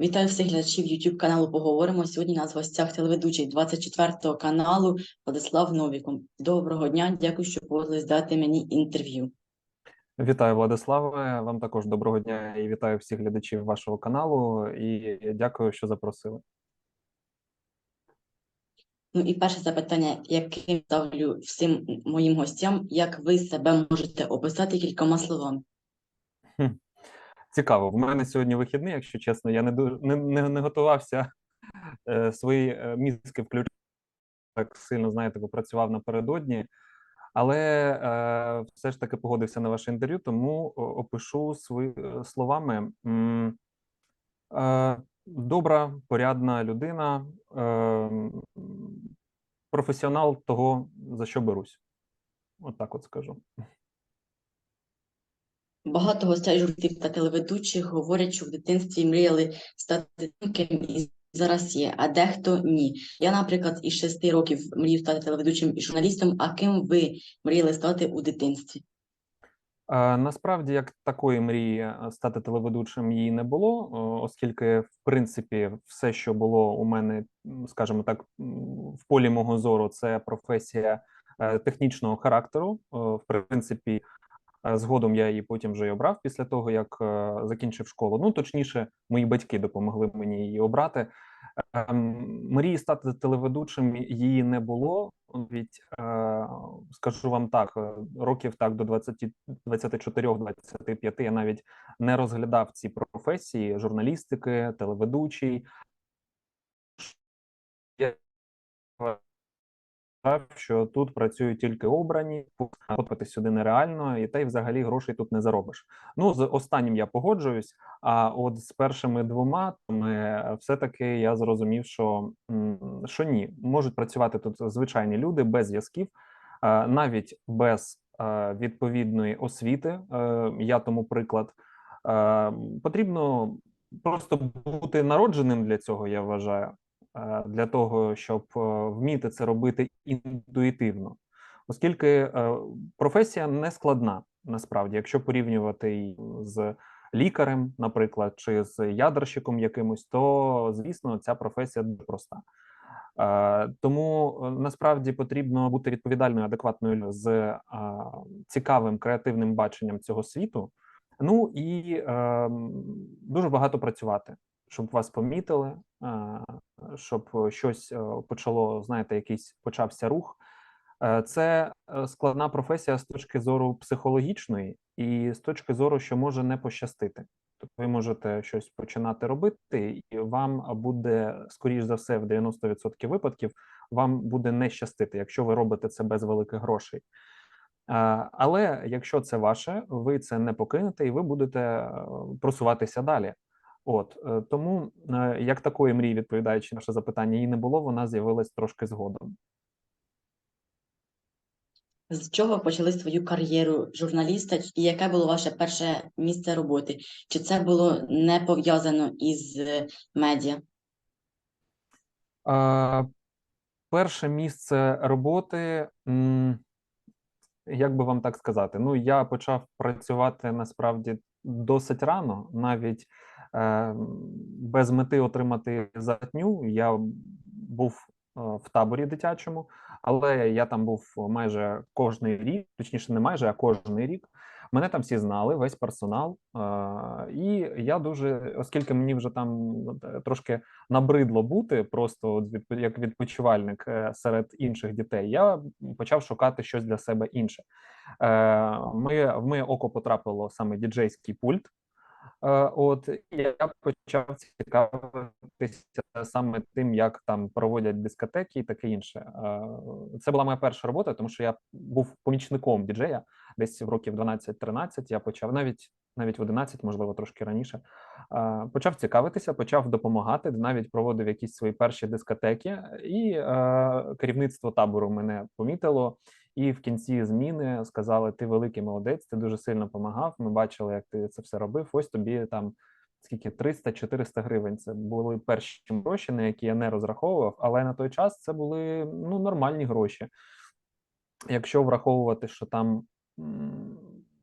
Вітаю всіх глядачів YouTube каналу Поговоримо. Сьогодні нас в гостях телеведучий 24 каналу Владислав Новіков. Доброго дня, дякую, що погодились дати мені інтерв'ю. Вітаю, Владиславе. Вам також доброго дня і вітаю всіх глядачів вашого каналу. І дякую, що запросили. Ну і перше запитання, яке ставлю всім моїм гостям, як ви себе можете описати кількома словами? Цікаво. В мене сьогодні вихідний, якщо чесно. Я не дуже не, не, не готувався е, свої е, мізки включити так сильно, знаєте, попрацював напередодні. Але е, все ж таки погодився на ваше інтерв'ю, тому опишу свої е, словами. Е, добра, порядна людина, е, професіонал того, за що берусь. От так от скажу. Багато гостей журналістів та телеведучих говорять, що в дитинстві мріяли стати тим, ким зараз є, а дехто ні. Я, наприклад, із шести років мрію стати телеведучим і журналістом. А ким ви мріяли стати у дитинстві? Насправді, як такої мрії е, стати телеведучим її не було, оскільки, в принципі, все, що було у мене, скажімо так, в полі мого зору, це професія е, технічного характеру. В принципі, згодом я її потім вже й обрав після того, як е, закінчив школу. Ну, точніше, мої батьки допомогли мені її обрати. Ем, Мрії стати телеведучим її не було. Навіть е, скажу вам так, е, років так до 20, 24-25 я навіть не розглядав ці професії журналістики, телеведучий. Що тут працюють тільки обрані, потрапити сюди нереально, і та й взагалі грошей тут не заробиш. Ну, з останнім я погоджуюсь. А от з першими двома ми все-таки я зрозумів, що, що ні, можуть працювати тут звичайні люди без зв'язків, е, навіть без е, відповідної освіти. Е, Я тому приклад. Потрібно просто бути народженим для цього, я вважаю, для того, щоб е, вміти це робити інтуїтивно, оскільки е, професія не складна насправді, якщо порівнювати її з лікарем, наприклад, чи з ядерщиком якимось, то звісно, ця професія проста. Е, Тому е, насправді потрібно бути відповідальною, адекватною з е, цікавим креативним баченням цього світу. Ну і е, дуже багато працювати, щоб вас помітили, е, щоб щось е, почало, знаєте, якийсь почався рух. Е, Це е, складна професія з точки зору психологічної і з точки зору, що може не пощастити. Тобто ви можете щось починати робити, і вам буде, скоріш за все, в 90% випадків вам буде не щастити, якщо ви робите це без великих грошей. Е, Але якщо це ваше, ви це не покинете і ви будете е, просуватися далі. От е, тому, е, як такої мрії, відповідаючи на ваше запитання, її не було, вона з'явилась трошки згодом. З чого почали свою кар'єру журналіста, і яке було ваше перше місце роботи? Чи це було не пов'язано із е, медіа? А, перше місце роботи, як би вам так сказати, ну я почав працювати насправді досить рано, навіть без мети отримати зарплатню. Я був е, в таборі дитячому, але я там був майже кожний рік, точніше, не майже, а кожний рік. Мене там всі знали, весь персонал. Е, і я дуже, оскільки мені вже там е, трошки набридло бути просто як відпочивальник е, серед інших дітей, я почав шукати щось для себе інше. Е, Моє, в моє око потрапило саме діджейський пульт. Е, От я почав цікавитися саме тим, як там проводять дискотеки і таке інше. Е, Це була моя перша робота, тому що я був помічником діджея десь в років 12-13 Я почав навіть навіть в 11, можливо, трошки раніше. Е, Почав цікавитися, почав допомагати, навіть проводив якісь свої перші дискотеки, і керівництво табору мене помітило. І в кінці зміни сказали: ти великий молодець, ти дуже сильно допомагав. Ми бачили, як ти це все робив. Ось тобі там скільки 300-400 гривень. Це були перші гроші, на які я не розраховував, але на той час це були ну нормальні гроші. Якщо враховувати, що там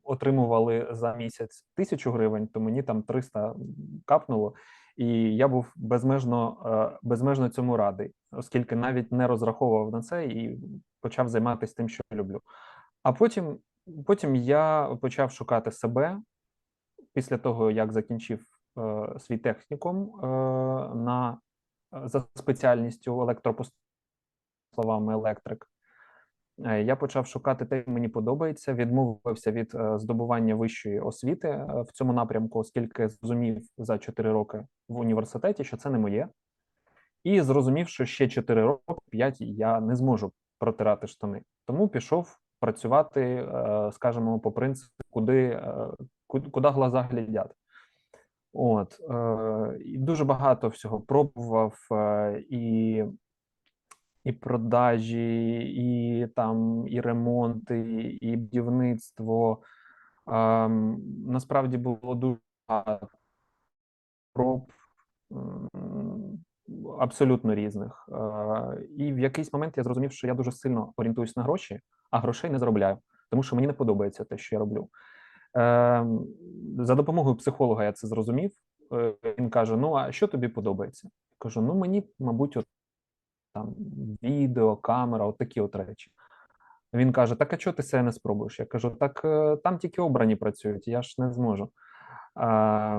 отримували за місяць тисячу гривень, то мені там 300 капнуло. і я був безмежно, е, безмежно цьому радий, оскільки навіть не розраховував на це і почав займатися тим, що люблю. А потім, потім я почав шукати себе після того, як закінчив е, свій технікум е, на е, за спеціальністю електропост словами електрик. Е, Я почав шукати те, що мені подобається. Відмовився від е, здобування вищої освіти в цьому напрямку, оскільки зрозумів за 4 роки в університеті, що це не моє. І зрозумів, що ще 4 роки, 5 я не зможу протирати штани. Тому пішов працювати, е, скажімо, по принципу, куди, е, куди, глаза глядять. От е, і дуже багато всього пробував і і продажі, і там і ремонти, і будівництво. Ем, насправді було дуже багато проб абсолютно різних. Е, і в якийсь момент я зрозумів, що я дуже сильно орієнтуюсь на гроші, а грошей не заробляю, тому що мені не подобається те, що я роблю. Ем, за допомогою психолога я це зрозумів. Е, Він каже: Ну, а що тобі подобається? Кажу: ну мені, мабуть, от там відео, камера, от такі от речі. Він каже: Так, а чого ти це не спробуєш? Я кажу: так е, там тільки обрані працюють, я ж не зможу. А,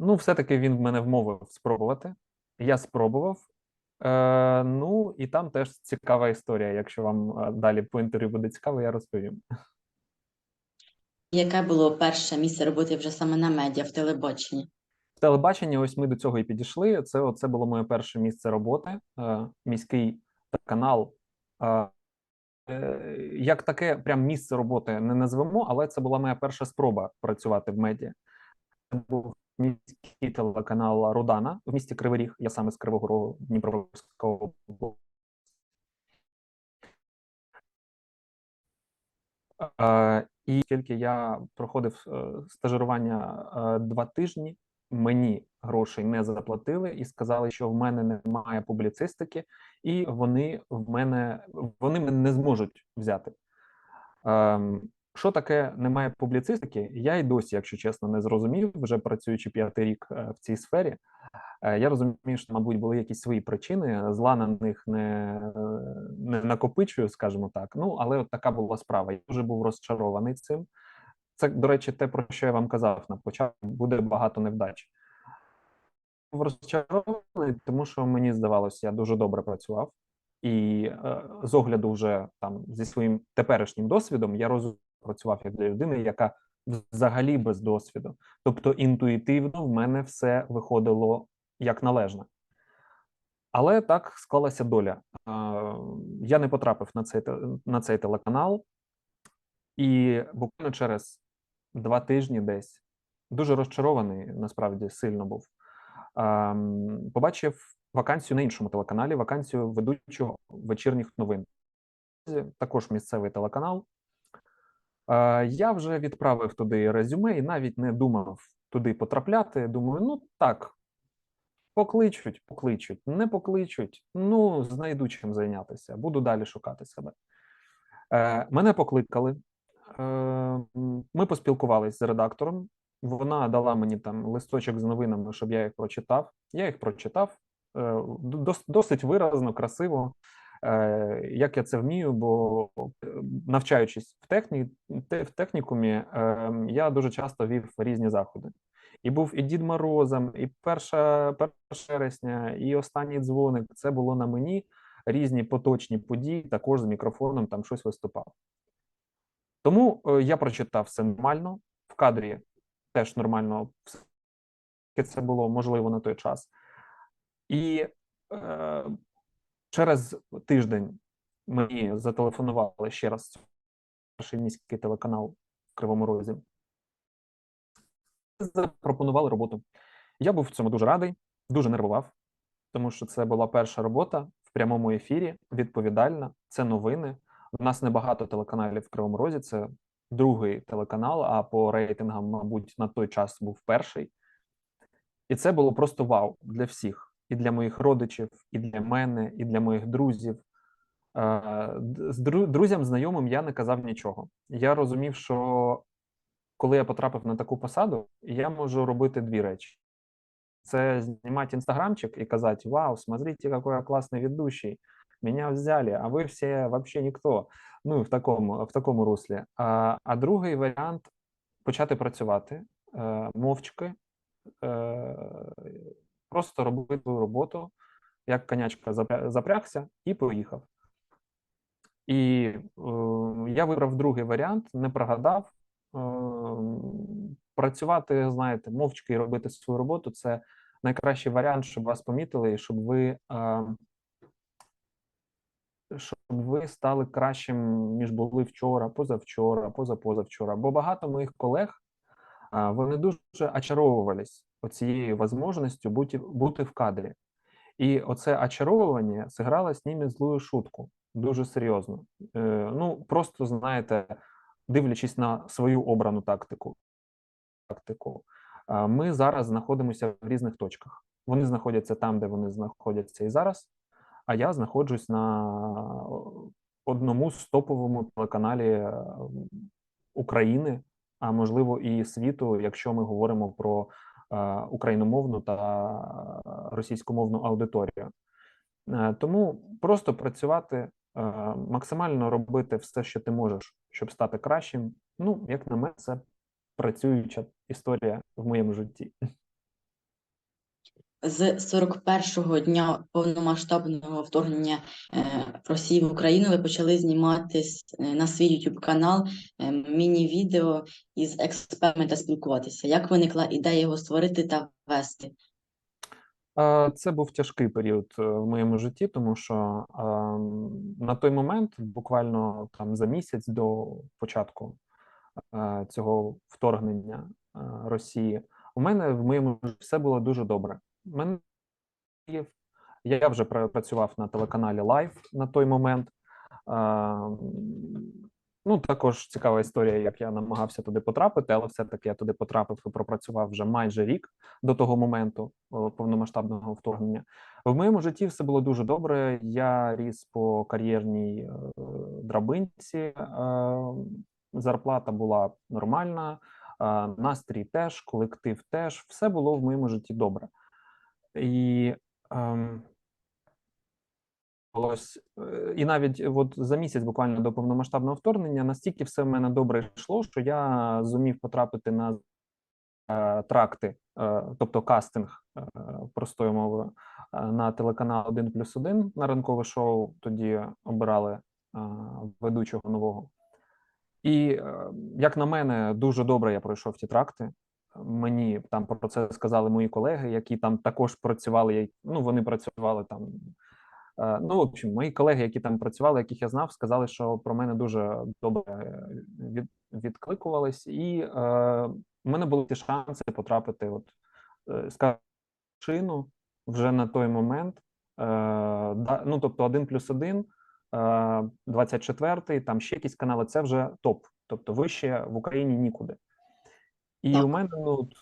ну, все-таки він мене вмовив спробувати. Я спробував. Е, ну, і там теж цікава історія. Якщо вам е, далі по інтерв'ю буде цікаво, я розповім. Яке було перше місце роботи вже саме на медіа в телебаченні? В телебаченні, ось ми до цього і підійшли. Це, це було моє перше місце роботи, е, міський канал. Е, е, як таке прям місце роботи не назвемо, але це була моя перша спроба працювати в медіа. Це був міський телеканал Рудана в місті Кривий Ріг. Я саме з Кривого Рогу Дніпровського області. І тільки я проходив е, стажирування е, два тижні, мені грошей не заплатили і сказали, що в мене немає публіцистики, і вони в мене вони мене не зможуть взяти. Що таке немає публіцистики? Я й досі, якщо чесно, не зрозумів, вже працюючи п'ятий рік е, в цій сфері. Е, Я розумію, що, мабуть, були якісь свої причини. Зла на них не, не накопичую, скажімо так. Ну, але от така була справа. Я дуже був розчарований цим. Це, до речі, те, про що я вам казав на початку, буде багато невдач. Був розчарований, тому що мені здавалося, я дуже добре працював, і е, з огляду вже там зі своїм теперішнім досвідом я розумію, працював як для людини, яка взагалі без досвіду. Тобто інтуїтивно в мене все виходило як належне. Але так склалася доля. Я не потрапив на цей, на цей телеканал, і буквально через два тижні десь дуже розчарований, насправді сильно був. Побачив вакансію на іншому телеканалі, вакансію ведучого вечірніх новин. Також місцевий телеканал. Е, Я вже відправив туди резюме і навіть не думав туди потрапляти. Думаю, ну так, покличуть, покличуть, не покличуть. Ну, знайду чим зайнятися, буду далі шукати себе. Е, Мене покликали. Е, Ми поспілкувалися з редактором. Вона дала мені там листочок з новинами, щоб я їх прочитав. Я їх прочитав досить виразно, красиво, як я це вмію, бо навчаючись в, техні, в технікумі, е, я дуже часто вів різні заходи. І був і Дід Морозом, і перша, вересня, і останній дзвоник. Це було на мені різні поточні події, також з мікрофоном там щось виступав. Тому е, я прочитав все нормально, в кадрі теж нормально це було можливо на той час. І е, через тиждень мені зателефонували ще раз перший міський телеканал в Кривому Розі. Запропонували роботу. Я був в цьому дуже радий, дуже нервував, тому що це була перша робота в прямому ефірі, відповідальна, це новини. У нас небагато телеканалів в Кривому Розі. Це другий телеканал, а по рейтингам, мабуть, на той час був перший. І це було просто вау для всіх: і для моїх родичів, і для мене, і для моїх друзів. З друзям, знайомим я не казав нічого. Я розумів, що коли я потрапив на таку посаду, я можу робити дві речі: це знімати інстаграмчик і казати: Вау, смотрите, який я класний ведущий, мене взяли, а ви всі вообще ніхто. Ну, в такому, в такому руслі. А, а другий варіант почати працювати е, мовчки, е, просто робити роботу, як конячка запрягся і поїхав. І е, я вибрав другий варіант, не прогадав. Е, працювати, знаєте, мовчки і робити свою роботу це найкращий варіант, щоб вас помітили, і щоб ви, е, щоб ви стали кращим, ніж були вчора, позавчора, позапозавчора. Бо багато моїх колег а, вони дуже очаровувались оцією можливістю бути, бути в кадрі. І оце очаровування зіграло з ними злую шутку, дуже серйозно. Е, ну, просто знаєте, дивлячись на свою обрану тактику. тактику. а, Ми зараз знаходимося в різних точках. Вони знаходяться там, де вони знаходяться і зараз, а я знаходжусь на одному з топовому телеканалі е, України, а можливо і світу, якщо ми говоримо про е, україномовну та російськомовну аудиторію. Е, Тому просто працювати, е, максимально робити все, що ти можеш, щоб стати кращим. Ну, як на мене, це працююча історія в моєму житті. З 41-го дня повномасштабного вторгнення е, Росії в Україну ви почали знімати е, на свій YouTube канал е, міні-відео із експертами та спілкуватися. Як виникла ідея його створити та вести? Е, Це був тяжкий період е, в моєму житті, тому що ем, на той момент, буквально там за місяць до початку е, цього вторгнення Росії, у мене в моєму житті все було дуже добре. Мене я вже пра- працював на телеканалі Live на той момент. Ну, також цікава історія, як я намагався туди потрапити, але все-таки я туди потрапив і пропрацював вже майже рік до того моменту повномасштабного вторгнення. В моєму житті все було дуже добре. Я ріс по кар'єрній е, драбинці, е, зарплата була нормальна, е, настрій теж, колектив теж. Все було в моєму житті добре. І ем, Ось е, і навіть от за місяць буквально до повномасштабного вторгнення настільки все в мене добре йшло, що я зумів потрапити на е, тракти, е, тобто кастинг е, простою мовою е, на телеканал 1 плюс 1 на ранкове шоу. Тоді обирали е, ведучого нового. І е, як на мене, дуже добре я пройшов ті тракти. Мені там про це сказали мої колеги, які там також працювали. Ну, вони працювали там. Е, Ну, в общем, мої колеги, які там працювали, яких я знав, сказали, що про мене дуже добре е, від, відкликувались, і е, в мене були ті шанси потрапити, от е, шину вже на той момент. Е, да, ну, тобто, 1 плюс 1, е, 24-й, там ще якісь канали, це вже топ. Тобто вище в Україні нікуди. І Так. у мене ну, от,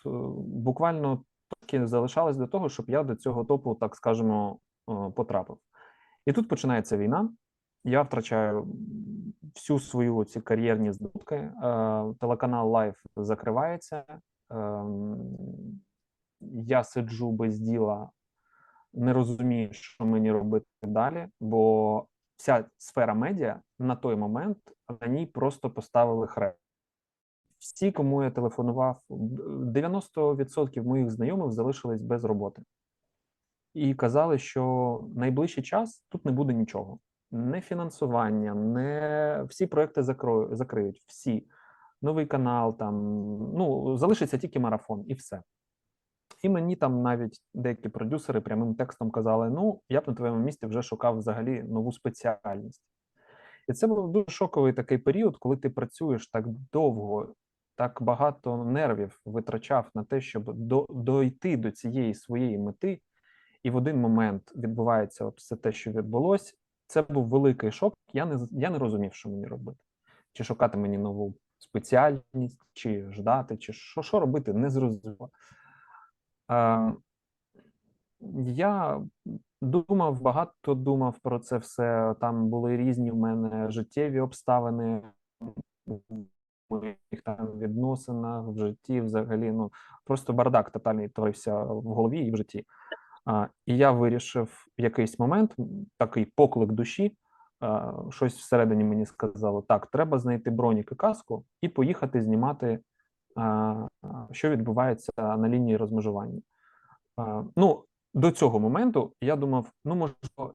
буквально тільки залишалось до того, щоб я до цього топу, так скажемо, потрапив. І тут починається війна. Я втрачаю всю свою ці кар'єрні здобутки. Е, Телеканал Live закривається. Ем, Я сиджу без діла, не розумію, що мені робити далі, бо вся сфера медіа на той момент на ній просто поставили хрест. Всі, кому я телефонував, 90% моїх знайомих залишились без роботи і казали, що найближчий час тут не буде нічого. Не фінансування, не всі проекти закрою, закриють, всі. Новий канал, там ну залишиться тільки марафон, і все. І мені там навіть деякі продюсери прямим текстом казали: ну, я б на твоєму місці вже шукав взагалі нову спеціальність. І це був дуже шоковий такий період, коли ти працюєш так довго, так багато нервів витрачав на те, щоб до, дойти до цієї своєї мети, і в один момент відбувається от все те, що відбулося. Це був великий шок. Я не я не розумів, що мені робити. Чи шукати мені нову спеціальність, чи ждати, чи що, що робити, не зрозуміло. Е, я думав, багато думав про це все. Там були різні в мене життєві обставини. моїх там відносинах в житті, взагалі, ну просто бардак тотальний творився в голові і в житті. І я вирішив в якийсь момент такий поклик душі. Щось всередині мені сказало: так, треба знайти бронік і каску і поїхати знімати, що відбувається на лінії розмежування. Ну, до цього моменту я думав: ну, можливо,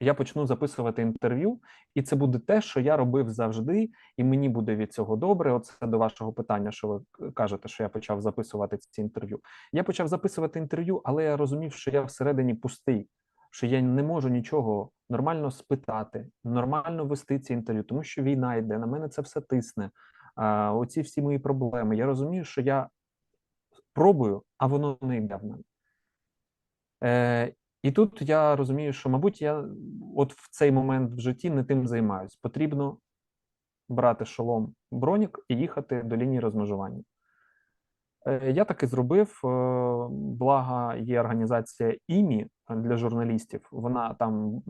я почну записувати інтерв'ю, і це буде те, що я робив завжди, і мені буде від цього добре. Оце до вашого питання, що ви кажете, що я почав записувати ці інтерв'ю. Я почав записувати інтерв'ю, але я розумів, що я всередині пустий, що я не можу нічого нормально спитати, нормально вести ці інтерв'ю, тому що війна йде, на мене це все тисне. А, оці всі мої проблеми. Я розумію, що я пробую, а воно не йде в мене. Е, і тут я розумію, що, мабуть, я от в цей момент в житті не тим займаюсь. Потрібно брати шолом бронік і їхати до лінії розмежування. Е, Я так і зробив. е, Благо, є організація ІМІ для журналістів. Вона там е,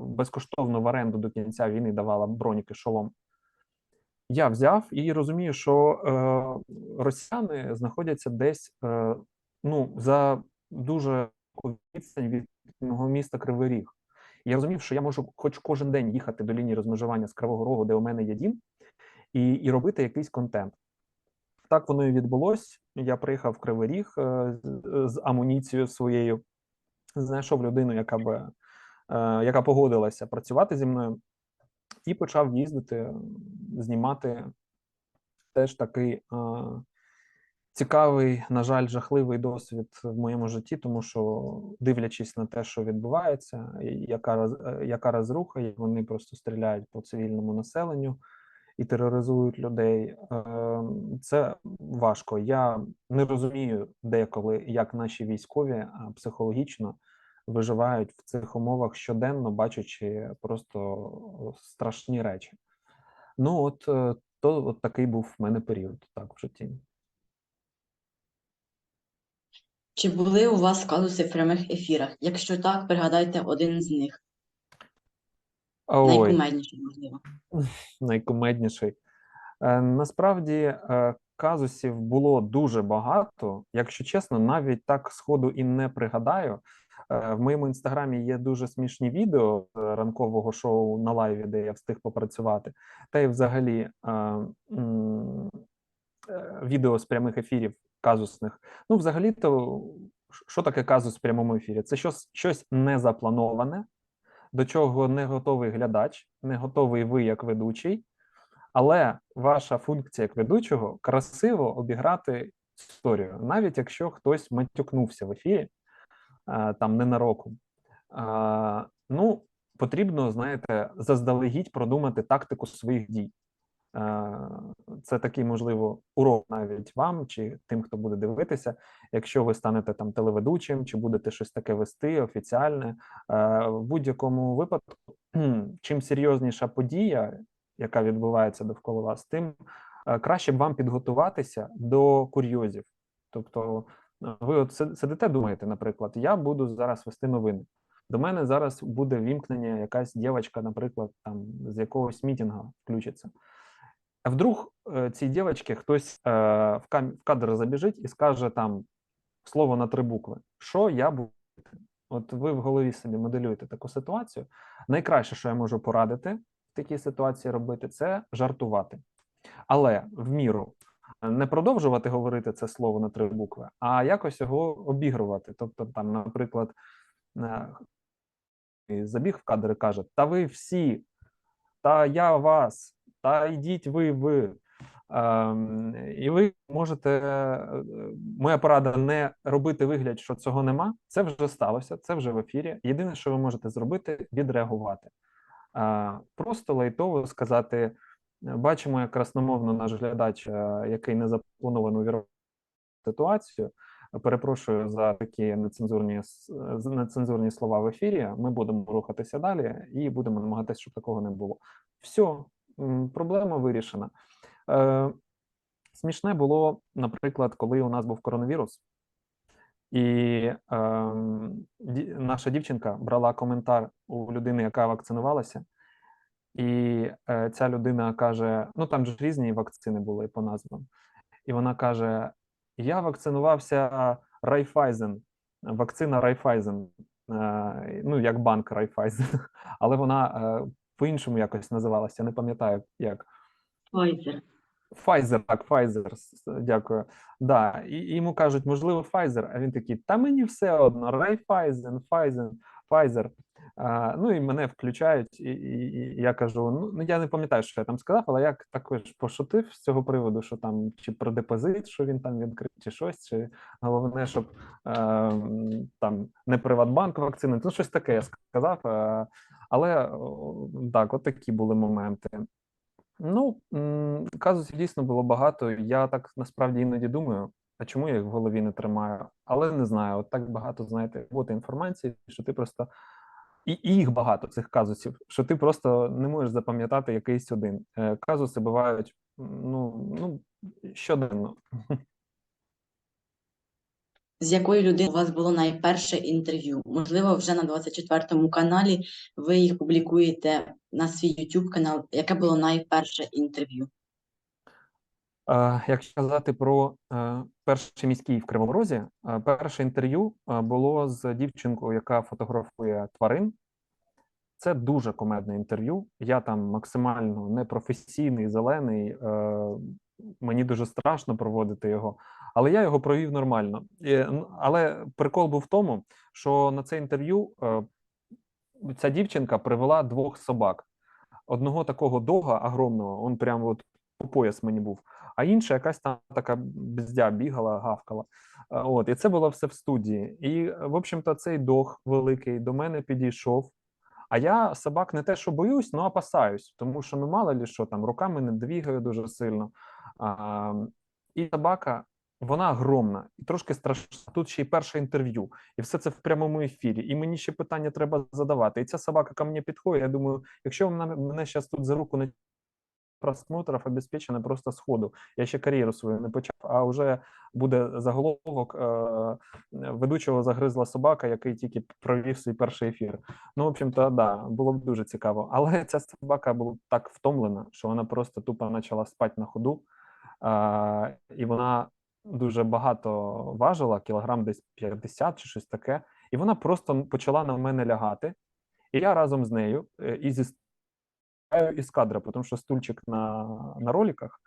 безкоштовно в оренду до кінця війни давала броніки шолом. Я взяв і розумію, що росіяни знаходяться десь ну, за дуже відстань від мого міста Кривий Ріг. Я розумів, що я можу хоч кожен день їхати до лінії розмежування з Кривого Рогу, де у мене є дім, і, і робити якийсь контент. Так воно і відбулось. Я приїхав в Кривий Ріг е, з, амуніцією своєю, знайшов людину, яка би е, яка погодилася працювати зі мною, і почав їздити, знімати теж такий е, цікавий, на жаль, жахливий досвід в моєму житті, тому що, дивлячись на те, що відбувається, яка, е, яка розруха, і вони просто стріляють по цивільному населенню і тероризують людей. е, Це важко. Я не розумію деколи, як наші військові е, психологічно виживають в цих умовах щоденно, бачачи просто страшні речі. Ну, от, е, то от такий був в мене період так в житті. Чи були у вас казуси в прямих ефірах? Якщо так, пригадайте один з них, Ой, найкумедніший, можливо. найкумедніший. Е, насправді е, казусів було дуже багато. Якщо чесно, навіть так сходу і не пригадаю. Е, в моєму інстаграмі є дуже смішні відео е, ранкового шоу на лайві, де я встиг попрацювати. Та й взагалі е, м, е, відео з прямих ефірів казусних. Ну, взагалі-то, що таке казус в прямому ефірі? Це щось, щось незаплановане, до чого не готовий глядач, не готовий ви як ведучий. Але ваша функція як ведучого красиво обіграти історію, навіть якщо хтось матюкнувся в ефірі, а, там ненароком. А, Ну, потрібно, знаєте, заздалегідь продумати тактику своїх дій. А, Це такий, можливо, урок навіть вам чи тим, хто буде дивитися. Якщо ви станете там телеведучим, чи будете щось таке вести офіціальне, Е, в будь-якому випадку, чим серйозніша подія, яка відбувається довкола вас, тим е, краще б вам підготуватися до курйозів. Тобто, е, ви от сидите, думаєте, наприклад, я буду зараз вести новини. До мене зараз буде вімкнення, якась дівчинка, наприклад, там з якогось мітінга включиться. Вдруг е, цій дівчинці хтось е, в, кадр забіжить і скаже там слово на три букви. Що я буду? От ви в голові собі моделюєте таку ситуацію. Найкраще, що я можу порадити в такій ситуації робити, це жартувати. Але в міру не продовжувати говорити це слово на три букви, а якось його обігрувати. Тобто, там, наприклад, забіг в кадр і каже: Та ви всі, та я вас, та йдіть ви, ви. Ем, і ви можете, е, моя порада не робити вигляд, що цього нема. Це вже сталося, це вже в ефірі. Єдине, що ви можете зробити, відреагувати. Е, Просто лайтово сказати: бачимо, як красномовно наш глядач, е, який не заплановано увірвав ситуацію. Перепрошую за такі нецензурні нецензурні слова в ефірі. Ми будемо рухатися далі і будемо намагатися, щоб такого не було. Все, проблема вирішена. Е, смішне було, наприклад, коли у нас був коронавірус, і ді- наша дівчинка брала коментар у людини, яка вакцинувалася, І е, ця людина каже: ну там ж різні вакцини були по назвам. І вона каже: Я вакцинувався Райфайзен, вакцина Райфайзен, е, ну як банк Райфайзен, але вона е, по-іншому якось називалася, не пам'ятаю як. Pfizer. Pfizer, так, Pfizer, дякую. Да, і, і йому кажуть, можливо, Pfizer, а він такий, та мені все одно, Raiffeisen, Pfizer, Pfizer. Ну і мене включають, і, і, і я кажу: ну, ну я не пам'ятаю, що я там сказав, але я також пошутив з цього приводу, що там чи про депозит, що він там відкрив, чи щось, чи головне, щоб е, там не Приватбанк вакцини, ну щось таке я сказав. Е, але так, от такі були моменти. Ну, казусів дійсно було багато. Я так насправді іноді думаю, а чому я їх в голові не тримаю? Але не знаю. От так багато, знаєте, от інформації, що ти просто. І, їх багато цих казусів, що ти просто не можеш запам'ятати якийсь один. Е, Казуси бувають ну, ну щоденно. З якою людиною у вас було найперше інтерв'ю? Можливо, вже на 24-му каналі ви їх публікуєте на свій YouTube канал. Яке було найперше інтерв'ю? Е, Якщо казати про е, перший міський в Кривому Розі, е, перше інтерв'ю було з дівчинкою, яка фотографує тварин. Це дуже комедне інтерв'ю. Я там максимально непрофесійний, зелений. Мені дуже страшно проводити його, але я його провів нормально. Але прикол був в тому, що на це інтерв'ю ця дівчинка привела двох собак. Одного такого дога огромного, он прямо от по пояс мені був, а інша якась там така бздя бігала, гавкала. Е, От, і це було все в студії. І, в общем-то, цей дог великий до мене підійшов. А я собак не те, що боюсь, ну опасаюсь, тому що ну мало лі що там руками не двігаю дуже сильно. А, і собака, вона огромна і трошки страшна. Тут ще й перше інтерв'ю, і все це в прямому ефірі. І мені ще питання треба задавати. І ця собака ко мені підходить. Я думаю, якщо вона мене зараз тут за руку не просмотрів обезпечена просто сходу. Я ще кар'єру свою не почав, а вже буде заголовок е, ведучого загризла собака, який тільки провів свій перший ефір. Ну, в общем-то, да, було б дуже цікаво. Але ця собака була так втомлена, що вона просто тупо почала спати на ходу, е, і вона дуже багато важила, кілограм десь 50 чи щось таке. І вона просто почала на мене лягати. І я разом з нею е, і зі виезжаю из кадра, потому що стульчик на, на роликах.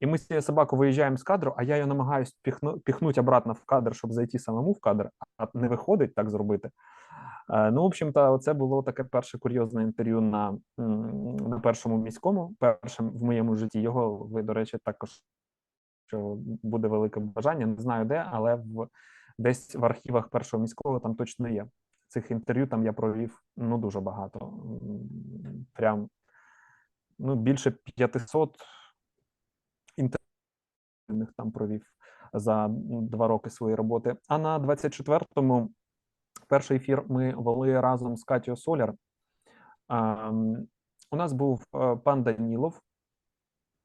Ми з цією собакою виїжджаємо з кадру, а я її намагаюся піхну, піхнути обратно в кадр, щоб зайти самому в кадр, а не виходить так зробити. Е, Ну, в общем-то, це було таке перше курйозне інтерв'ю на, на першому міському, першим в моєму житті. Його ви, до речі, також що буде велике бажання. Не знаю де, але в десь в архівах першого міського там точно є. Цих інтерв'ю там я провів ну дуже багато. Прям ну, більше 500 інтерв'ю там провів за два роки своєї роботи. А на 24-му перший ефір ми вели разом з Катією Соляр. У нас був е, пан Данілов,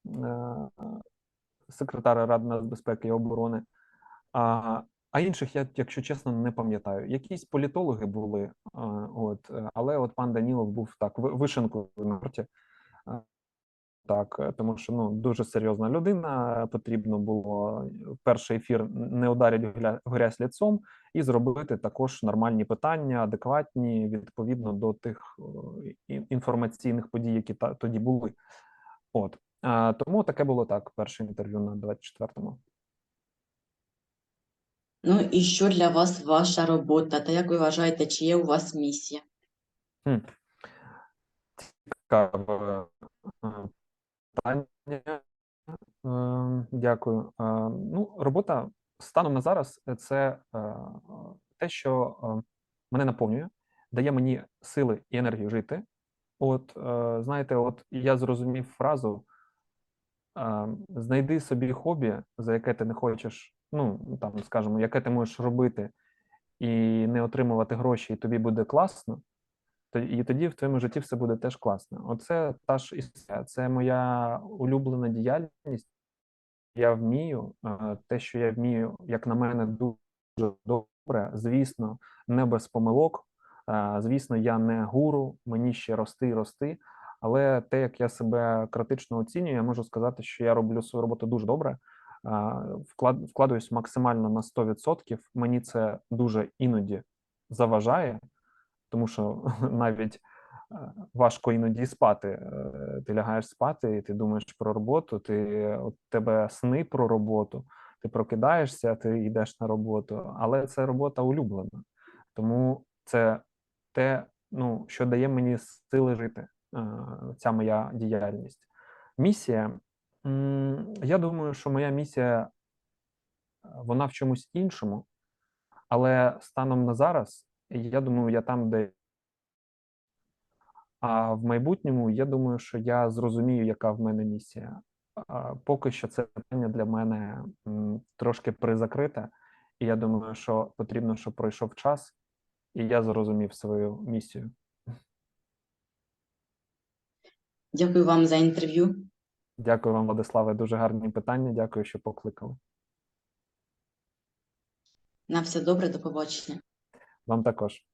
е, секретар Ради нацбезпеки і оборони. А, інших я, якщо чесно, не пам'ятаю. Якісь політологи були, от, е, але от пан Данілов був так ви- вишенкою на торті. А, Так, е, тому що ну дуже серйозна людина. Потрібно було перший ефір не ударять в грязь ліцом і зробити також нормальні питання, адекватні відповідно до тих інформаційних подій, які та тоді були. От а, тому таке було так. Перше інтерв'ю на 24-му. Ну і що для вас ваша робота? Та як ви вважаєте, чи є у вас місія? Хм. Цікаве питання. Е, Дякую. Е, Ну, робота станом на зараз е, це е, те, що е, мене наповнює, дає мені сили і енергію жити. От, знаєте, от я зрозумів фразу: е, знайди собі хобі, за яке ти не хочеш, ну там, скажімо, яке ти можеш робити і не отримувати гроші, і тобі буде класно. І тоді в твоєму житті все буде теж класно. Оце та ж історія. Це моя улюблена діяльність. Я вмію е, те, що я вмію, як на мене, дуже добре. Звісно, не без помилок. Е, Звісно, я не гуру, мені ще рости рости. Але те, як я себе критично оцінюю, я можу сказати, що я роблю свою роботу дуже добре. а, Вклад, вкладаюсь максимально на 100%. Мені це дуже іноді заважає, тому що навіть е, важко іноді спати. Е, Ти лягаєш спати, і ти думаєш про роботу, ти от тебе сни про роботу, ти прокидаєшся, ти йдеш на роботу, але це робота улюблена. Тому це те, ну, що дає мені сили жити, е, ця моя діяльність. Місія. Я думаю, що моя місія вона в чомусь іншому, але станом на зараз, я думаю, я там, де. А в майбутньому я думаю, що я зрозумію, яка в мене місія. А, Поки що це питання для мене трошки призакрите, і я думаю, що потрібно, щоб пройшов час, і я зрозумів свою місію. Дякую вам за інтерв'ю. Дякую вам, Владиславе. Дуже гарні питання. Дякую, що покликали. На все добре, до побачення. Вам також.